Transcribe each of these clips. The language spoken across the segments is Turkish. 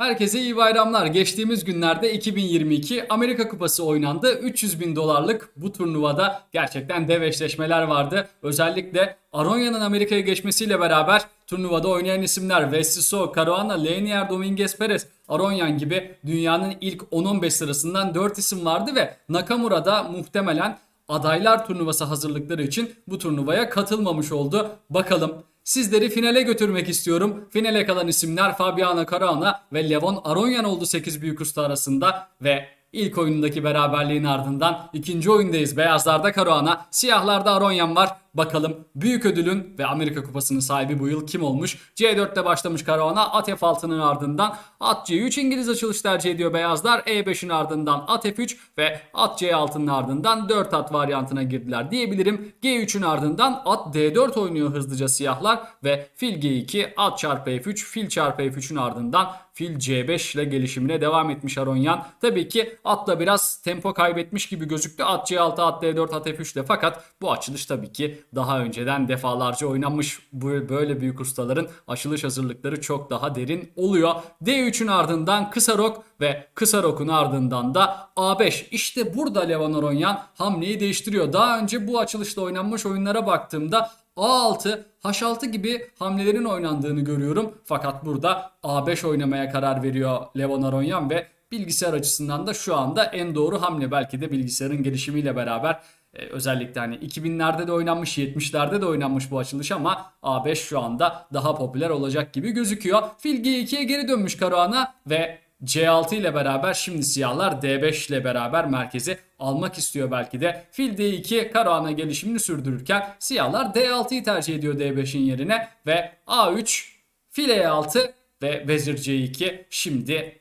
Herkese iyi bayramlar. Geçtiğimiz günlerde 2022 Amerika Kupası oynandı. 300 bin dolarlık bu turnuvada gerçekten dev eşleşmeler vardı. Özellikle Aronya'nın Amerika'ya geçmesiyle beraber turnuvada oynayan isimler Wesley So, Caruana, Lenier, Dominguez Perez, Aronyan gibi dünyanın ilk 10-15 sırasından 4 isim vardı ve Nakamura da muhtemelen adaylar turnuvası hazırlıkları için bu turnuvaya katılmamış oldu. Bakalım Sizleri finale götürmek istiyorum. Finale kalan isimler Fabiano Caruana ve Levon Aronyan oldu 8 büyük usta arasında ve ilk oyunundaki beraberliğin ardından ikinci oyundayız. Beyazlarda Caruana, siyahlarda Aronyan var. Bakalım büyük ödülün ve Amerika Kupası'nın sahibi bu yıl kim olmuş? C4'te başlamış Caruana, at F6'nın ardından at C3 İngiliz açılış tercih ediyor beyazlar. E5'in ardından at F3 ve at C6'nın ardından 4 at varyantına girdiler diyebilirim. G3'ün ardından at D4 oynuyor hızlıca siyahlar ve fil G2, at çarpı F3, fil çarpı F3'ün ardından fil C5 ile gelişimine devam etmiş Aronyan. Tabii ki atla biraz tempo kaybetmiş gibi gözüktü. At C6, at D4, at F3 ile fakat bu açılış tabii ki daha önceden defalarca oynanmış. Bu böyle büyük ustaların açılış hazırlıkları çok daha derin oluyor. D3'ün ardından kısa rok ve kısa rokun ardından da A5. İşte burada Levan Aronyan hamleyi değiştiriyor. Daha önce bu açılışta oynanmış oyunlara baktığımda A6, H6 gibi hamlelerin oynandığını görüyorum. Fakat burada A5 oynamaya karar veriyor Levon Aronyan ve bilgisayar açısından da şu anda en doğru hamle. Belki de bilgisayarın gelişimiyle beraber e, özellikle hani 2000'lerde de oynanmış, 70'lerde de oynanmış bu açılış ama A5 şu anda daha popüler olacak gibi gözüküyor. Fil G2'ye geri dönmüş Karahan'a ve C6 ile beraber şimdi siyahlar D5 ile beraber merkezi almak istiyor belki de. Fil D2 Karahan'a gelişimini sürdürürken siyahlar D6'yı tercih ediyor D5'in yerine ve A3 fil E6 ve vezir C2 şimdi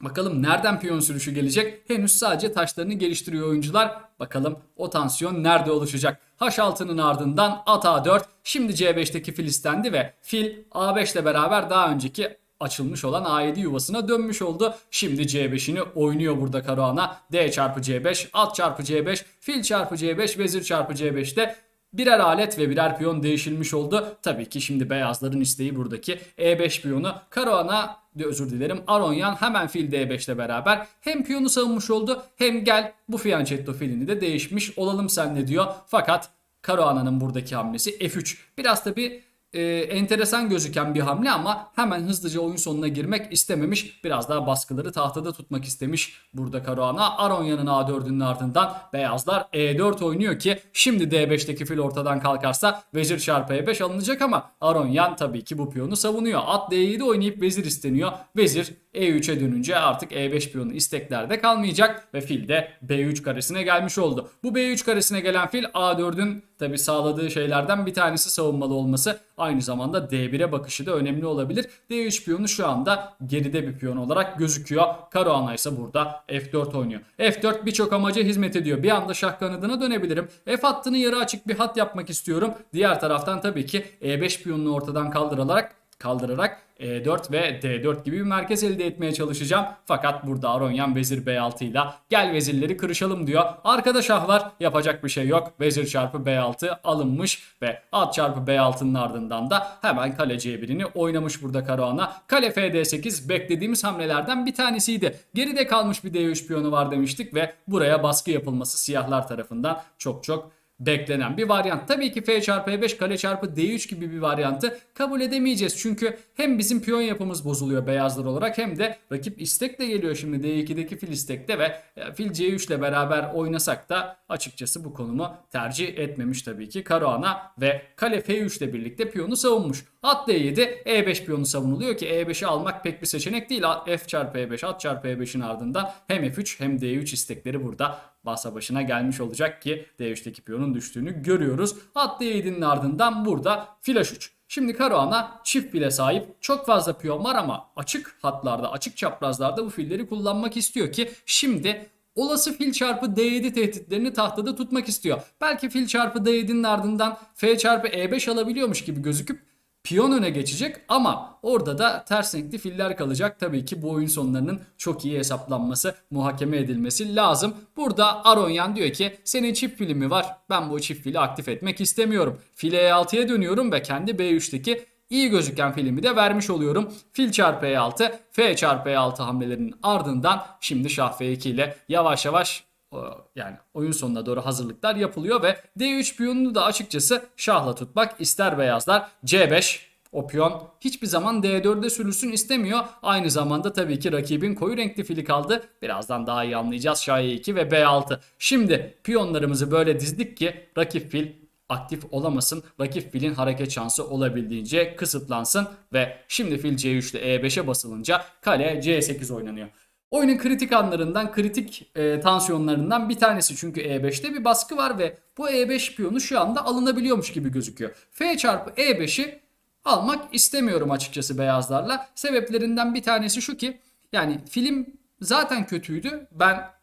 Bakalım nereden piyon sürüşü gelecek? Henüz sadece taşlarını geliştiriyor oyuncular. Bakalım o tansiyon nerede oluşacak? H6'nın ardından at A4. Şimdi C5'teki fil istendi ve fil A5 ile beraber daha önceki açılmış olan A7 yuvasına dönmüş oldu. Şimdi C5'ini oynuyor burada Karahan'a. D çarpı C5, at çarpı C5, fil çarpı C5, vezir çarpı C5'te Birer alet ve birer piyon değişilmiş oldu. Tabii ki şimdi beyazların isteği buradaki E5 piyonu. Karahan'a özür dilerim Aronyan hemen fil D5 ile beraber hem piyonu savunmuş oldu hem gel bu fianchetto filini de değişmiş olalım senle diyor. Fakat Karahan'ın buradaki hamlesi F3. Biraz tabi e, enteresan gözüken bir hamle ama hemen hızlıca oyun sonuna girmek istememiş. Biraz daha baskıları tahtada tutmak istemiş burada Caruana. Aronya'nın A4'ünün ardından beyazlar E4 oynuyor ki şimdi D5'teki fil ortadan kalkarsa vezir çarpı E5 alınacak ama Aronyan tabii ki bu piyonu savunuyor. At D7 oynayıp vezir isteniyor. Vezir E3'e dönünce artık E5 piyonu isteklerde kalmayacak ve fil de B3 karesine gelmiş oldu. Bu B3 karesine gelen fil A4'ün tabi sağladığı şeylerden bir tanesi savunmalı olması. Aynı zamanda D1'e bakışı da önemli olabilir. D3 piyonu şu anda geride bir piyon olarak gözüküyor. Caruana ise burada F4 oynuyor. F4 birçok amaca hizmet ediyor. Bir anda şah kanadına dönebilirim. F hattını yarı açık bir hat yapmak istiyorum. Diğer taraftan tabii ki E5 piyonunu ortadan kaldırarak kaldırarak E4 ve D4 gibi bir merkez elde etmeye çalışacağım. Fakat burada Aronyan vezir B6 ile gel vezirleri kırışalım diyor. Arkada şah var yapacak bir şey yok. Vezir çarpı B6 alınmış ve at çarpı B6'nın ardından da hemen kale C1'ini oynamış burada Karahan'a. Kale FD8 beklediğimiz hamlelerden bir tanesiydi. Geride kalmış bir D3 piyonu var demiştik ve buraya baskı yapılması siyahlar tarafından çok çok beklenen bir varyant. Tabii ki F çarpı E5 kale çarpı D3 gibi bir varyantı kabul edemeyeceğiz. Çünkü hem bizim piyon yapımız bozuluyor beyazlar olarak hem de rakip istekle geliyor şimdi D2'deki fil istekte ve e, fil C3 ile beraber oynasak da açıkçası bu konumu tercih etmemiş tabii ki Caruana ve kale F3 ile birlikte piyonu savunmuş. At D7 E5 piyonu savunuluyor ki E5'i almak pek bir seçenek değil. F çarpı E5 at çarpı E5'in ardından hem F3 hem D3 istekleri burada masa başına gelmiş olacak ki D3'teki piyonun düştüğünü görüyoruz. At D7'nin ardından burada fil H3. Şimdi Caruana çift file sahip. Çok fazla piyon var ama açık hatlarda, açık çaprazlarda bu filleri kullanmak istiyor ki şimdi olası fil çarpı D7 tehditlerini tahtada tutmak istiyor. Belki fil çarpı D7'nin ardından F çarpı E5 alabiliyormuş gibi gözüküp piyon öne geçecek ama orada da ters renkli filler kalacak. Tabii ki bu oyun sonlarının çok iyi hesaplanması, muhakeme edilmesi lazım. Burada Aronyan diyor ki senin çift filmi var. Ben bu çift fili aktif etmek istemiyorum. File E6'ya dönüyorum ve kendi B3'teki iyi gözüken filmi de vermiş oluyorum. Fil çarpı E6, F çarpı E6 hamlelerinin ardından şimdi şah F2 ile yavaş yavaş yani oyun sonuna doğru hazırlıklar yapılıyor ve D3 piyonunu da açıkçası şahla tutmak ister beyazlar. C5 o piyon hiçbir zaman D4'de sürülsün istemiyor. Aynı zamanda tabii ki rakibin koyu renkli fili kaldı. Birazdan daha iyi anlayacağız. Şah E2 ve B6. Şimdi piyonlarımızı böyle dizdik ki rakip fil aktif olamasın. Rakip filin hareket şansı olabildiğince kısıtlansın ve şimdi fil C3 ile E5'e basılınca kale C8 oynanıyor. Oyunun kritik anlarından, kritik e, tansiyonlarından bir tanesi çünkü E5'te bir baskı var ve bu E5 piyonu şu anda alınabiliyormuş gibi gözüküyor. F çarpı E5'i almak istemiyorum açıkçası beyazlarla. Sebeplerinden bir tanesi şu ki yani film zaten kötüydü. Ben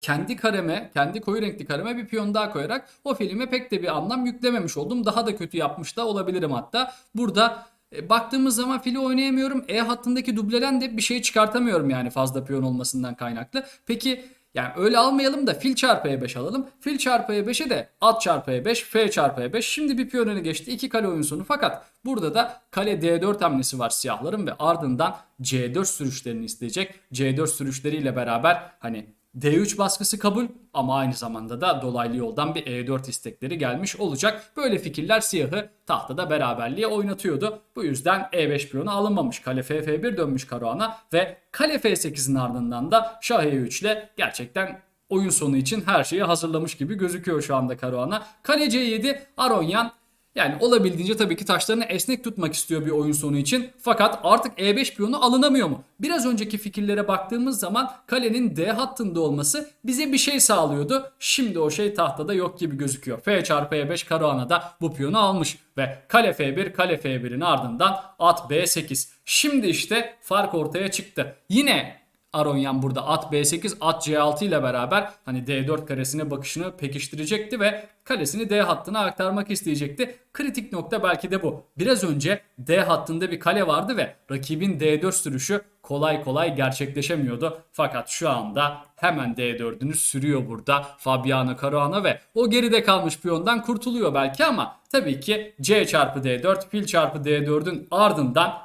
kendi kareme, kendi koyu renkli kareme bir piyon daha koyarak o filme pek de bir anlam yüklememiş oldum. Daha da kötü yapmış da olabilirim hatta. Burada e, baktığımız zaman fili oynayamıyorum. E hattındaki dubleden de bir şey çıkartamıyorum yani fazla piyon olmasından kaynaklı. Peki yani öyle almayalım da fil çarpı E5 alalım. Fil çarpı E5'e de at çarpı E5, F çarpı E5. Şimdi bir piyon öne geçti. iki kale oyun sonu. Fakat burada da kale D4 hamlesi var siyahların ve ardından C4 sürüşlerini isteyecek. C4 sürüşleriyle beraber hani D3 baskısı kabul ama aynı zamanda da dolaylı yoldan bir E4 istekleri gelmiş olacak. Böyle fikirler siyahı tahtada beraberliğe oynatıyordu. Bu yüzden E5 piyonu alınmamış. Kale FF1 dönmüş Karahan'a ve kale F8'in ardından da Şah E3 ile gerçekten oyun sonu için her şeyi hazırlamış gibi gözüküyor şu anda Karahan'a. Kale C7 Aronyan yani olabildiğince tabii ki taşlarını esnek tutmak istiyor bir oyun sonu için. Fakat artık E5 piyonu alınamıyor mu? Biraz önceki fikirlere baktığımız zaman kalenin D hattında olması bize bir şey sağlıyordu. Şimdi o şey tahtada yok gibi gözüküyor. F çarpı E5 Karahan'a da bu piyonu almış. Ve kale F1, kale F1'in ardından at B8. Şimdi işte fark ortaya çıktı. Yine Aronyan burada at B8 at C6 ile beraber hani D4 karesine bakışını pekiştirecekti ve kalesini D hattına aktarmak isteyecekti. Kritik nokta belki de bu. Biraz önce D hattında bir kale vardı ve rakibin D4 sürüşü kolay kolay gerçekleşemiyordu. Fakat şu anda hemen D4'ünü sürüyor burada Fabiano Caruana ve o geride kalmış piyondan kurtuluyor belki ama tabii ki C çarpı D4 fil çarpı D4'ün ardından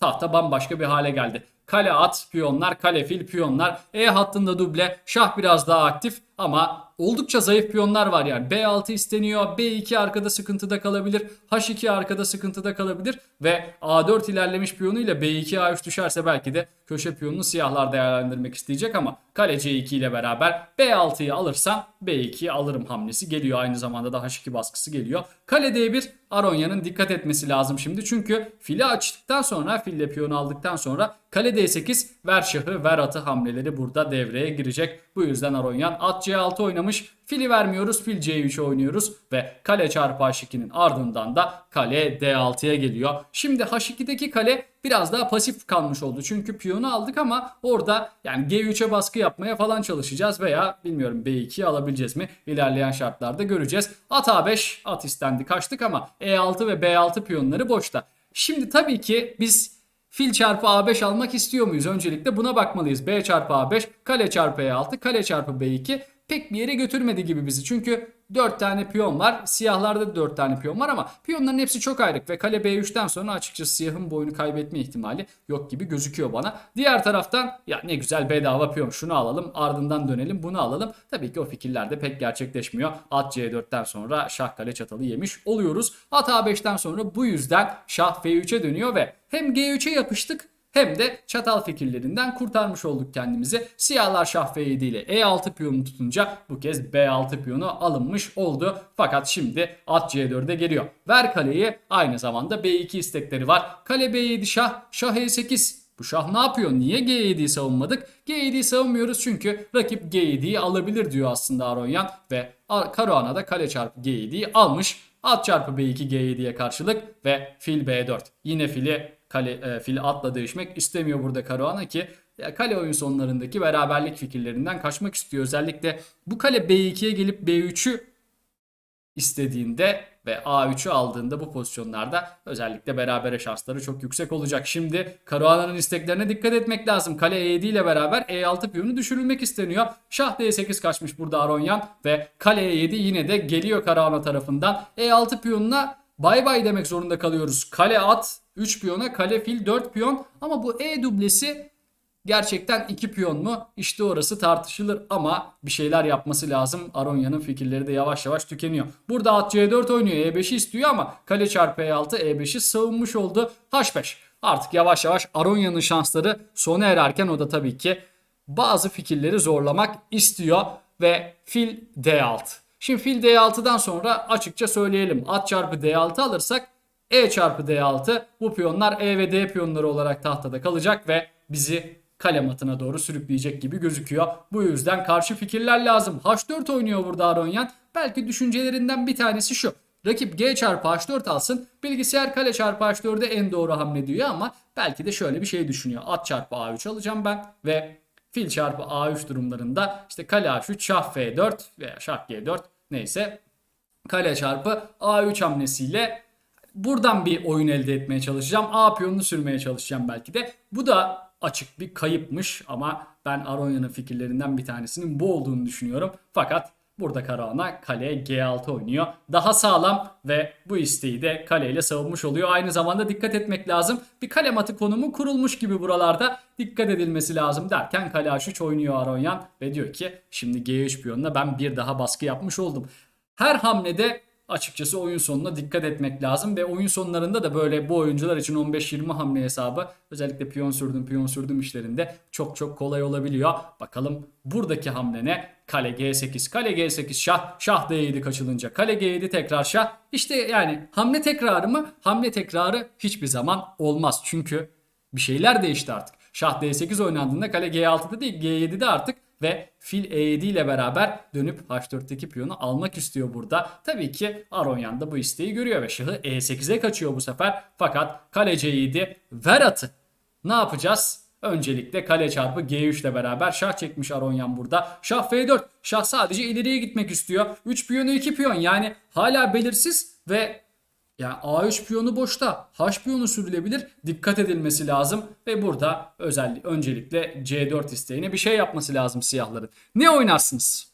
tahta bambaşka bir hale geldi. Kale at piyonlar, kale fil piyonlar. E hattında duble, şah biraz daha aktif ama oldukça zayıf piyonlar var yani. B6 isteniyor, B2 arkada sıkıntıda kalabilir, H2 arkada sıkıntıda kalabilir ve A4 ilerlemiş piyonuyla B2 A3 düşerse belki de köşe piyonunu siyahlar değerlendirmek isteyecek ama kale C2 ile beraber B6'yı alırsam B2'yi alırım hamlesi geliyor. Aynı zamanda da H2 baskısı geliyor. Kale D1 Aronya'nın dikkat etmesi lazım şimdi. Çünkü fili açtıktan sonra fille piyonu aldıktan sonra kale D8 ver şahı ver atı hamleleri burada devreye girecek. Bu yüzden Aronyan at C6 oynamış. Fili vermiyoruz fil C3 oynuyoruz ve kale çarpı H2'nin ardından da kale D6'ya geliyor. Şimdi H2'deki kale biraz daha pasif kalmış oldu. Çünkü piyonu aldık ama orada yani G3'e baskı yapmaya falan çalışacağız veya bilmiyorum B2'yi alabileceğiz mi? İlerleyen şartlarda göreceğiz. At A5 at istendi kaçtık ama E6 ve B6 piyonları boşta. Şimdi tabii ki biz Fil çarpı A5 almak istiyor muyuz? Öncelikle buna bakmalıyız. B çarpı A5, kale çarpı E6, kale çarpı B2 pek bir yere götürmedi gibi bizi. Çünkü 4 tane piyon var. Siyahlarda da 4 tane piyon var ama piyonların hepsi çok ayrık ve kale B3'ten sonra açıkçası siyahın boyunu kaybetme ihtimali yok gibi gözüküyor bana. Diğer taraftan ya ne güzel bedava piyon şunu alalım ardından dönelim bunu alalım. Tabii ki o fikirler de pek gerçekleşmiyor. At C4'ten sonra şah kale çatalı yemiş oluyoruz. At A5'ten sonra bu yüzden şah F3'e dönüyor ve hem G3'e yapıştık hem de çatal fikirlerinden kurtarmış olduk kendimizi. Siyahlar şah F7 ile E6 piyonu tutunca bu kez B6 piyonu alınmış oldu. Fakat şimdi at C4'e geliyor. Ver kaleyi aynı zamanda B2 istekleri var. Kale B7 şah, şah E8. Bu şah ne yapıyor? Niye G7'yi savunmadık? G7'yi savunmuyoruz çünkü rakip G7'yi alabilir diyor aslında Aronyan ve Caruana da kale çarpı G7'yi almış. At çarpı B2 G7'ye karşılık ve fil B4. Yine fili kale e, fili atla değişmek istemiyor burada Caruana ki ya kale oyun sonlarındaki beraberlik fikirlerinden kaçmak istiyor. Özellikle bu kale B2'ye gelip B3'ü istediğinde ve A3'ü aldığında bu pozisyonlarda özellikle berabere şansları çok yüksek olacak. Şimdi Caruana'nın isteklerine dikkat etmek lazım. Kale E7 ile beraber E6 piyonu düşürülmek isteniyor. Şah D8 kaçmış burada Aronyan ve kale E7 yine de geliyor Caruana tarafından. E6 piyonuna bay bay demek zorunda kalıyoruz. Kale at 3 piyona, kale fil 4 piyon ama bu E dublesi gerçekten 2 piyon mu? İşte orası tartışılır ama bir şeyler yapması lazım. Aronya'nın fikirleri de yavaş yavaş tükeniyor. Burada at C4 oynuyor. E5'i istiyor ama kale çarpı E6 E5'i savunmuş oldu. H5. Artık yavaş yavaş Aronya'nın şansları sona ererken o da tabii ki bazı fikirleri zorlamak istiyor ve fil D6. Şimdi fil D6'dan sonra açıkça söyleyelim. At çarpı D6 alırsak E çarpı D6 bu piyonlar E ve D piyonları olarak tahtada kalacak ve bizi kale matına doğru sürükleyecek gibi gözüküyor. Bu yüzden karşı fikirler lazım. H4 oynuyor burada Aronyan. Belki düşüncelerinden bir tanesi şu. Rakip G çarpı H4 alsın. Bilgisayar kale çarpı H4'e en doğru hamle diyor ama belki de şöyle bir şey düşünüyor. At çarpı A3 alacağım ben ve fil çarpı A3 durumlarında işte kale H3 şah F4 veya şah G4 neyse kale çarpı A3 hamlesiyle buradan bir oyun elde etmeye çalışacağım. A piyonunu sürmeye çalışacağım belki de. Bu da açık bir kayıpmış ama ben Aronya'nın fikirlerinden bir tanesinin bu olduğunu düşünüyorum. Fakat burada Karahan'a kale G6 oynuyor. Daha sağlam ve bu isteği de kaleyle savunmuş oluyor. Aynı zamanda dikkat etmek lazım. Bir kale matı konumu kurulmuş gibi buralarda dikkat edilmesi lazım derken kale H3 oynuyor Aronyan ve diyor ki şimdi G3 piyonuna ben bir daha baskı yapmış oldum. Her hamlede açıkçası oyun sonuna dikkat etmek lazım ve oyun sonlarında da böyle bu oyuncular için 15-20 hamle hesabı özellikle piyon sürdüm piyon sürdüm işlerinde çok çok kolay olabiliyor. Bakalım buradaki hamle ne? Kale G8, kale G8 şah, şah D7 kaçılınca kale G7 tekrar şah. İşte yani hamle tekrarı mı? Hamle tekrarı hiçbir zaman olmaz. Çünkü bir şeyler değişti artık. Şah D8 oynandığında kale G6'da değil G7'de artık ve fil E7 ile beraber dönüp H4'teki piyonu almak istiyor burada. Tabii ki Aronyan da bu isteği görüyor ve şahı E8'e kaçıyor bu sefer. Fakat kale C7 ver atı. Ne yapacağız? Öncelikle kale çarpı G3 ile beraber şah çekmiş Aronyan burada. Şah F4. Şah sadece ileriye gitmek istiyor. 3 piyonu 2 piyon yani hala belirsiz ve yani A3 piyonu boşta. H piyonu sürülebilir. Dikkat edilmesi lazım. Ve burada özellikle öncelikle C4 isteğine bir şey yapması lazım siyahların. Ne oynarsınız?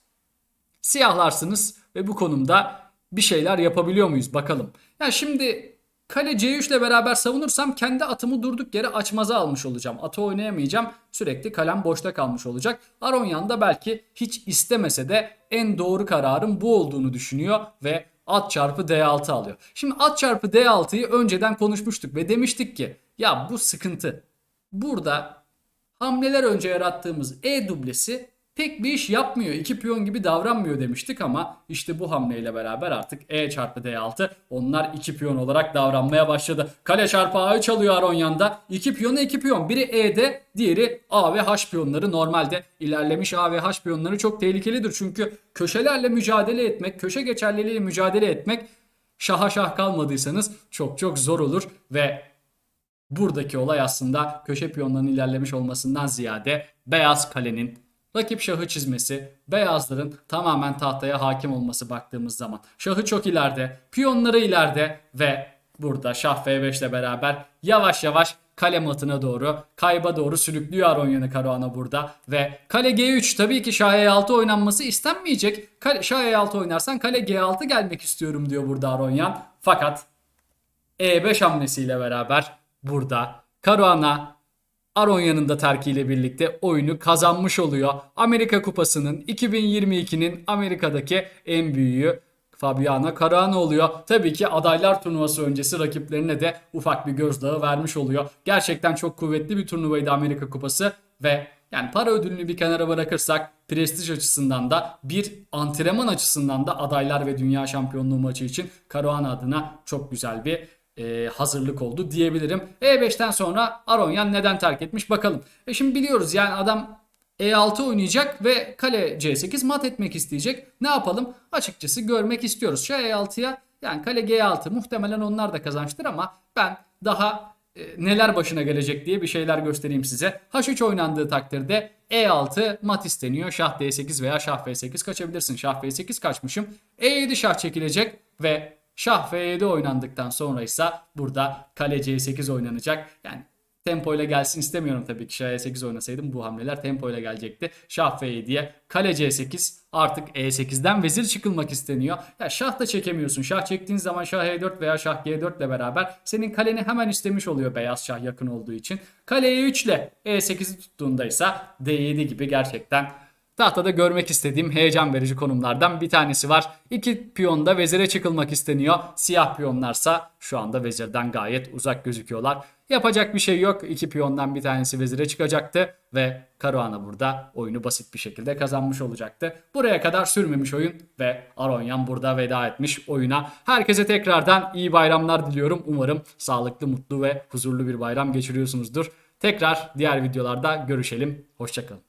Siyahlarsınız ve bu konumda bir şeyler yapabiliyor muyuz bakalım. Ya şimdi kale C3 ile beraber savunursam kendi atımı durduk yere açmaza almış olacağım. Atı oynayamayacağım. Sürekli kalem boşta kalmış olacak. Aronyan da belki hiç istemese de en doğru kararın bu olduğunu düşünüyor ve at çarpı D6 alıyor. Şimdi at çarpı D6'yı önceden konuşmuştuk ve demiştik ki ya bu sıkıntı. Burada hamleler önce yarattığımız E dublesi pek bir iş yapmıyor. İki piyon gibi davranmıyor demiştik ama işte bu hamleyle beraber artık E çarpı D6 onlar iki piyon olarak davranmaya başladı. Kale çarpı A3 alıyor Aronyan'da. İki piyonu iki piyon. Biri E'de diğeri A ve H piyonları. Normalde ilerlemiş A ve H piyonları çok tehlikelidir. Çünkü köşelerle mücadele etmek, köşe geçerliliğiyle mücadele etmek şaha şah kalmadıysanız çok çok zor olur ve buradaki olay aslında köşe piyonlarının ilerlemiş olmasından ziyade beyaz kalenin rakip şahı çizmesi, beyazların tamamen tahtaya hakim olması baktığımız zaman. Şahı çok ileride, piyonları ileride ve burada şah F5 ile beraber yavaş yavaş kale matına doğru, kayba doğru sürüklüyor Aronyan'ı Karahan'a burada. Ve kale G3 tabii ki şah E6 oynanması istenmeyecek. Kale, şah E6 oynarsan kale G6 gelmek istiyorum diyor burada Aronyan. Fakat E5 hamlesiyle beraber burada Karahan'a Aronya'nın da terkiyle birlikte oyunu kazanmış oluyor. Amerika Kupası'nın 2022'nin Amerika'daki en büyüğü Fabiano Caruana oluyor. Tabii ki adaylar turnuvası öncesi rakiplerine de ufak bir gözdağı vermiş oluyor. Gerçekten çok kuvvetli bir turnuvaydı Amerika Kupası ve yani para ödülünü bir kenara bırakırsak prestij açısından da bir antrenman açısından da adaylar ve dünya şampiyonluğu maçı için Caruana adına çok güzel bir e, hazırlık oldu diyebilirim. E5'ten sonra Aronyan neden terk etmiş bakalım. E şimdi biliyoruz yani adam E6 oynayacak ve kale C8 mat etmek isteyecek. Ne yapalım? Açıkçası görmek istiyoruz. Şu E6'ya yani kale G6 muhtemelen onlar da kazançtır ama ben daha e, neler başına gelecek diye bir şeyler göstereyim size. H3 oynandığı takdirde E6 mat isteniyor. Şah D8 veya Şah F8 kaçabilirsin. Şah F8 kaçmışım. E7 şah çekilecek ve Şah F7 oynandıktan sonra ise burada kale C8 oynanacak. Yani tempo ile gelsin istemiyorum tabii ki. Şah E8 oynasaydım bu hamleler tempo ile gelecekti. Şah F7'ye kale C8 artık E8'den vezir çıkılmak isteniyor. Ya şah da çekemiyorsun. Şah çektiğin zaman şah E4 veya şah G4 ile beraber senin kaleni hemen istemiş oluyor beyaz şah yakın olduğu için. Kale E3 ile E8'i tuttuğunda ise D7 gibi gerçekten Tahtada görmek istediğim heyecan verici konumlardan bir tanesi var. İki piyonda vezire çıkılmak isteniyor. Siyah piyonlarsa şu anda vezirden gayet uzak gözüküyorlar. Yapacak bir şey yok. İki piyondan bir tanesi vezire çıkacaktı ve Caruana burada oyunu basit bir şekilde kazanmış olacaktı. Buraya kadar sürmemiş oyun ve Aronyan burada veda etmiş oyuna. Herkese tekrardan iyi bayramlar diliyorum. Umarım sağlıklı, mutlu ve huzurlu bir bayram geçiriyorsunuzdur. Tekrar diğer videolarda görüşelim. Hoşçakalın.